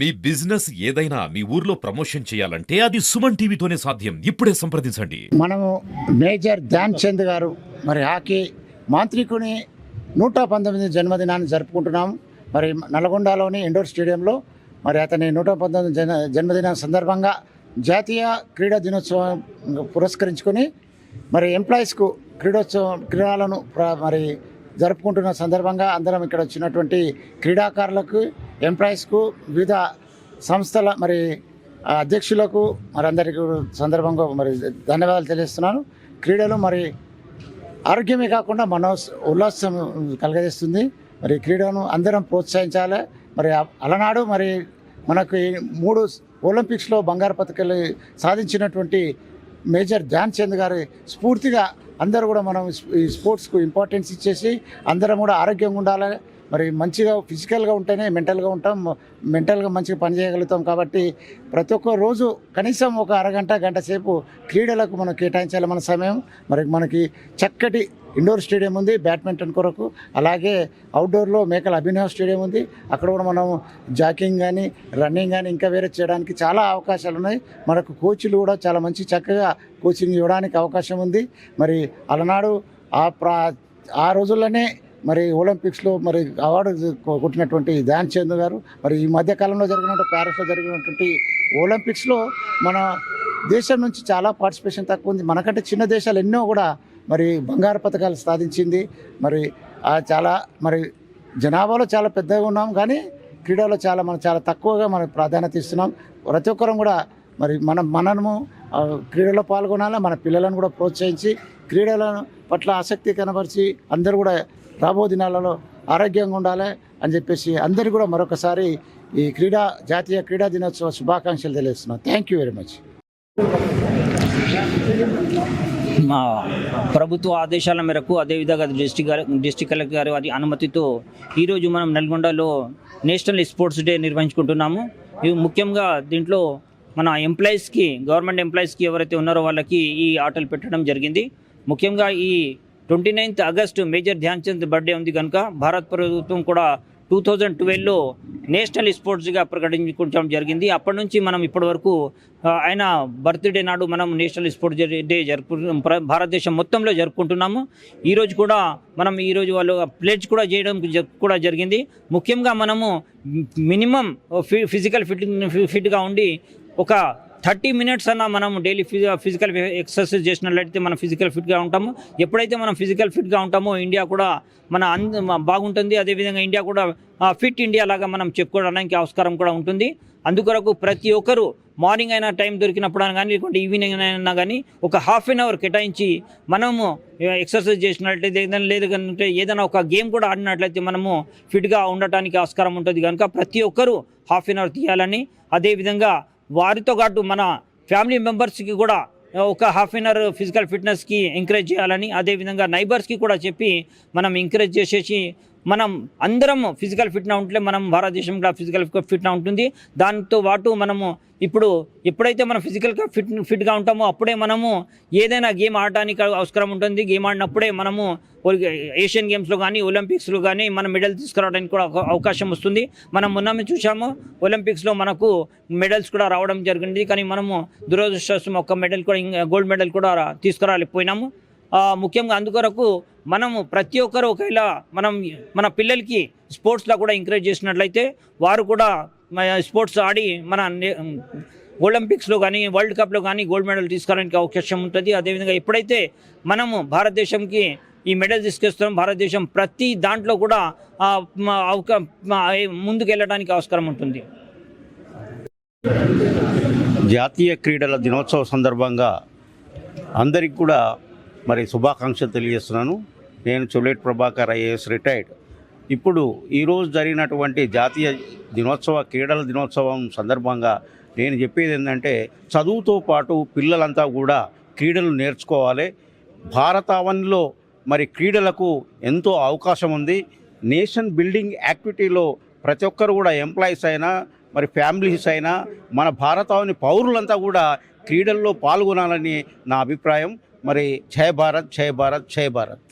మీ business ఏదైనా మీ ఊర్లో promotion చేయాలంటే అది సుమన్ టీవీతోనే సాధ్యం. ఇప్పుడే సంప్రదించండి. మనము మేజర్ ధ్యాన్ చంద్ గారు మరి హాకీ మాంత్రికుని నూట పంతొమ్మిది జన్మదినాన్ని జరుపుకుంటున్నాం. మరి నల్గొండలోని ఇండోర్ స్టేడియంలో మరి అతని నూట పంతొమ్మిది జన జన్మదిన సందర్భంగా జాతీయ క్రీడా దినోత్సవం పురస్కరించుకొని మరి ఎంప్లాయీస్కు క్రీడోత్సవం క్రీడలను ప్ర- మరి జరుపుకుంటున్న సందర్భంగా అందరం ఇక్కడ వచ్చినటువంటి క్రీడాకారులకు ఎంప్లాయీస్కు వివిధ సంస్థల మరి అధ్యక్షులకు మరి అందరికీ సందర్భంగా మరి ధన్యవాదాలు తెలియజేస్తున్నాను. క్రీడలు మరి ఆరోగ్యమే కాకుండా మనో ఉల్లాసం కలగజేస్తుంది. మరి క్రీడను అందరం ప్రోత్సహించాలి. మరి అలనాడు మరి మనకు మూడు ఒలింపిక్స్లో బంగారు పథకాలు సాధించినటువంటి మేజర్ ధ్యాన్ చంద్ గారి స్ఫూర్తిగా అందరూ కూడా మనం ఈ స్పోర్ట్స్కు ఇంపార్టెన్స్ ఇచ్చేసి అందరం కూడా ఆరోగ్యంగా ఉండాలి. మరి మంచిగా ఫిజికల్గా ఉంటేనే మెంటల్గా ఉంటాం మెంటల్గా మంచిగా పనిచేయగలుగుతాం కాబట్టి ప్రతి ఒక్క రోజు కనీసం ఒక అరగంట గంట సేపు క్రీడలకు మనం కేటాయించాలి మన సమయం. మరి మనకి చక్కటి ఇండోర్ స్టేడియం ఉంది బ్యాడ్మింటన్ కొరకు. అలాగే అవుట్డోర్లో మేకల అభినవ స్టేడియం ఉంది. అక్కడ కూడా మనం జాకింగ్ కానీ రన్నింగ్ కానీ ఇంకా వేరే చేయడానికి చాలా అవకాశాలు ఉన్నాయి. మనకు కోచ్లు కూడా చాలా మంచి చక్కగా కోచింగ్ ఇవ్వడానికి అవకాశం ఉంది. మరి అలనాడు ఆ ప్రా ఆ రోజుల్లోనే మరి ఒలింపిక్స్లో మరి అవార్డు కొట్టినటువంటి ధ్యాన్ చంద్ గారు మరి ఈ మధ్యకాలంలో జరిగినటువంటి ప్యారిస్లో జరిగినటువంటి ఒలింపిక్స్లో మన దేశం నుంచి చాలా పార్టిసిపేషన్ తక్కువ ఉంది. మనకంటే చిన్న దేశాలు ఎన్నో కూడా మరి బంగారు పథకాలు సాధించింది. మరి చాలా మరి జనాభాలో చాలా పెద్దగా ఉన్నాం కానీ క్రీడలో చాలా మనం చాలా తక్కువగా మనం ప్రాధాన్యత ఇస్తున్నాం. ప్రతి ఒక్కరం కూడా మరి మనం మనము క్రీడలో పాల్గొనాలి మన పిల్లలను కూడా ప్రోత్సహించి క్రీడల పట్ల ఆసక్తి కనబరిచి అందరూ కూడా రాబో దినాలలో ఆరోగ్యంగా ఉండాలి అని చెప్పేసి అందరికీ కూడా మరొకసారి ఈ క్రీడా జాతీయ క్రీడా దినోత్సవ శుభాకాంక్షలు తెలియజేస్తున్నాను థ్యాంక్ యూ వెరీ మచ్ మా ప్రభుత్వ ఆదేశాల మేరకు అదేవిధంగా డిస్టిక్ డిస్టిక్ కలెక్టర్ గారు అది అనుమతితో ఈరోజు మనం నల్గొండలో నేషనల్ స్పోర్ట్స్ డే నిర్వహించుకుంటున్నాము. ఇవి ముఖ్యంగా దీంట్లో మన ఎంప్లాయీస్కి గవర్నమెంట్ ఎంప్లాయీస్కి ఎవరైతే ఉన్నారో వాళ్ళకి ఈ ఆటలు పెట్టడం జరిగింది. ముఖ్యంగా ఈ twenty ninth August major Dhyan Chand birthday ఉంది కనుక భారత ప్రభుత్వం కూడా టూ థౌజండ్ ట్వెల్వ్లో నేషనల్ స్పోర్ట్స్గా ప్రకటించుకోవడం జరిగింది. అప్పటి నుంచి మనం ఇప్పటి వరకు ఆయన బర్త్డే నాడు మనం నేషనల్ స్పోర్ట్స్ డే జరుపు భారతదేశం మొత్తంలో జరుపుకుంటున్నాము. ఈరోజు కూడా మనం ఈరోజు వాళ్ళు ప్లేజ్ కూడా చేయడం జ- కూడా జరిగింది. ముఖ్యంగా మనము మినిమం ఫి ఫిజికల్ ఫిట్ ఫిట్గా ఉండి ఒక థర్టీ మినిట్స్ అన్న మనం డైలీ ఫిజికల్ ఎక్సర్సైజ్ చేసినట్లయితే మనం ఫిజికల్ ఫిట్గా ఉంటాము. ఎప్పుడైతే మనం ఫిజికల్ ఫిట్గా ఉంటామో ఇండియా కూడా మన అంద బాగుంటుంది. అదేవిధంగా ఇండియా కూడా ఫిట్ ఇండియా లాగా మనం చెప్పుకోవడానికి ఆస్కారం కూడా ఉంటుంది. అందుకొరకు ప్రతి ఒక్కరూ మార్నింగ్ అయినా టైం దొరికినప్పుడు కానీ లేకుంటే ఈవినింగ్ అయినా కానీ ఒక హాఫ్ అన్ అవర్ కేటాయించి మనము ఎక్సర్సైజ్ చేసినట్లయితే ఏదైనా లేదు కంటే ఏదైనా ఒక గేమ్ కూడా ఆడినట్లయితే మనము ఫిట్గా ఉండటానికి ఆస్కారం ఉంటుంది. కనుక ప్రతి ఒక్కరూ హాఫ్ అన్ అవర్ తీయాలని అదేవిధంగా వారితో పాటు మన ఫ్యామిలీ మెంబర్స్కి కూడా ఒక హాఫ్ అన్ అవర్ ఫిజికల్ ఫిట్నెస్కి ఎంకరేజ్ చేయాలని అదేవిధంగా నైబర్స్కి కూడా చెప్పి మనం ఎంకరేజ్ చేసేసి మనం అందరం ఫిజికల్ ఫిట్గా ఉంటే మనం భారతదేశం కూడా ఫిజికల్ ఫిట్గా ఉంటుంది. దాంతో పాటు మనము ఇప్పుడు ఎప్పుడైతే మనం ఫిజికల్గా ఫిట్ ఫిట్గా ఉంటామో అప్పుడే మనము ఏదైనా గేమ్ ఆడటానికి అవసరం ఉంటుంది. గేమ్ ఆడినప్పుడే మనము ఏషియన్ గేమ్స్లో కానీ ఒలింపిక్స్లో కానీ మనం మెడల్ తీసుకురావడానికి కూడా ఒక అవకాశం వస్తుంది. మనం మొన్న చూసాము ఒలింపిక్స్లో మనకు మెడల్స్ కూడా రావడం జరిగింది. కానీ మనము దురదృష్టం ఒక మెడల్ కూడా ఇంకా గోల్డ్ మెడల్ కూడా రా- తీసుకురాలేకపోయినాము. ముఖ్యంగా అందుకొరకు మనము ప్రతి ఒక్కరు ఒకవేళ మనం మన పిల్లలకి స్పోర్ట్స్లో కూడా ఎంకరేజ్ చేసినట్లయితే వారు కూడా స్పోర్ట్స్ ఆడి మన నే- ఒలింపిక్స్లో కానీ వరల్డ్ కప్లో కానీ గోల్డ్ మెడల్ తీసుకోవడానికి అవకాశం ఉంటుంది. అదేవిధంగా ఎప్పుడైతే మనము భారతదేశంకి ఈ మెడల్ తీసుకొస్తున్నాం భారతదేశం ప్రతి దాంట్లో కూడా అవకా ముందుకు వెళ్ళడానికి ఆస్కారం ఉంటుంది. జాతీయ క్రీడల దినోత్సవ సందర్భంగా అందరికి కూడా మరి శుభాకాంక్షలు తెలియజేస్తున్నాను. నేను చొలేట్ ప్రభాకర్ ఐఏఎస్ రిటైర్డ్. ఇప్పుడు ఈరోజు జరిగినటువంటి జాతీయ దినోత్సవ క్రీడల దినోత్సవం సందర్భంగా నేను చెప్పేది ఏంటంటే చదువుతో పాటు పిల్లలంతా కూడా క్రీడలు నేర్చుకోవాలి. భారతావనిలో మరి క్రీడలకు ఎంతో అవకాశం ఉంది. నేషన్ బిల్డింగ్ యాక్టివిటీలో ప్రతి ఒక్కరు కూడా ఎంప్లాయీస్ అయినా మరి ఫ్యామిలీస్ అయినా మన భారతావని పౌరులంతా కూడా క్రీడల్లో పాల్గొనాలని నా అభిప్రాయం. మరి జయ భారత్ జయ భారత్ జయ భారత్.